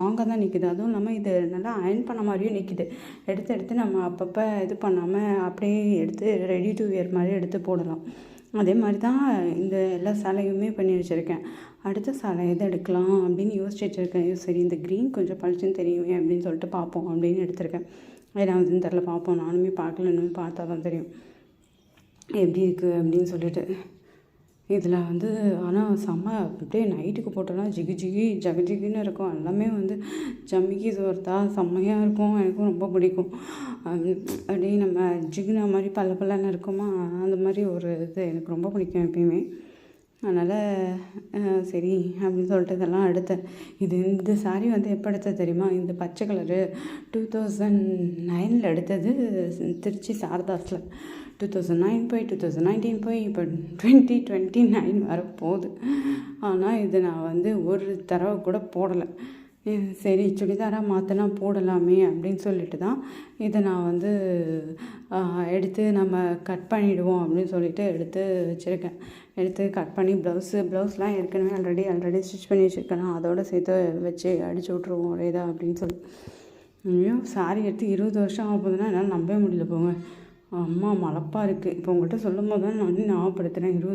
ஸ்ட்ராங்காக தான் நிற்கிது அதுவும் இல்லாமல் இது நல்லா அயர்ன் பண்ண மாதிரியும் நிற்கிது எடுத்து எடுத்து நம்ம அப்பப்போ இது பண்ணாமல் அப்படியே எடுத்து ரெடி டு வியர் மாதிரி எடுத்து போடலாம். அதே மாதிரி தான் இந்த எல்லா சேலையுமே பண்ணி வச்சுருக்கேன். அடுத்த சேலை எது எடுக்கலாம் அப்படின்னு யோசிச்சு வச்சுருக்கேன் சரி இந்த க்ரீன் கொஞ்சம் பளிச்சுன்னு தெரியுமே அப்படின்னு சொல்லிட்டு பார்ப்போம் அப்படின்னு எடுத்திருக்கேன். ஏதாவது தெரில பார்ப்போம். நானுமே பார்க்கல இன்னும் பார்த்தா தான் தெரியும். எப்படி இருக்குது அப்படின்னு சொல்லிட்டு. இதில் வந்து ஆனால் செம்ம அப்படியே நைட்டுக்கு போட்டோன்னா ஜிகி ஜிகி ஜக ஜிகின்னு இருக்கும். எல்லாமே வந்து ஜமிக்கி சோர்த்தா செம்மையாக இருக்கும். எனக்கும் ரொம்ப பிடிக்கும். அப்படியே நம்ம ஜிகினா மாதிரி பல்ல பல்லன்னு இருக்குமா? அந்த மாதிரி ஒரு இது எனக்கு ரொம்ப பிடிக்கும் எப்பயுமே. அதனால் சரி அப்படின்னு சொல்லிட்டு இதெல்லாம் எடுத்தேன் இது இந்த சாரீ வந்து எப்போ எடுத்தது தெரியுமா? இந்த பச்சை கலரு டூ தௌசண்ட் நைனில் எடுத்தது திருச்சி சாரதாஸில். டூ தௌசண்ட் நைன் போய் டூ தௌசண்ட் நைன்டீன் போய் இப்போ டுவெண்ட்டி டுவெண்ட்டி நைன் வரப்போகுது. ஆனால் இது நான் வந்து ஒரு தடவை கூட போடலை. சரி சுடிதாராக மாற்றினா போடலாமே அப்படின்னு சொல்லிட்டு தான் இதை நான் வந்து எடுத்து நம்ம கட் பண்ணிவிடுவோம் அப்படின்னு சொல்லிட்டு எடுத்து வச்சுருக்கேன். எடுத்து கட் பண்ணி ப்ளவுஸு ப்ளவுஸ்லாம் ஏற்கனவே ஆல்ரெடி ஆல்ரெடி ஸ்டிச் பண்ணி வச்சுருக்கேன். அதோடு சேர்த்து வச்சு அடிச்சு விட்ருவோம் ஒரே இதாக அப்படின்னு சொல்லி. ஐயோ சாரி எடுத்து இருபது வருஷம் ஆக போதுன்னா என்னால் நம்பவே முடியல போங்க. அம்மா மலப்பாக இருக்குது இப்போ உங்கள்கிட்ட சொல்லும் போது தான் நான் வந்து ஞாபகப்படுத்துகிறேன் இருபது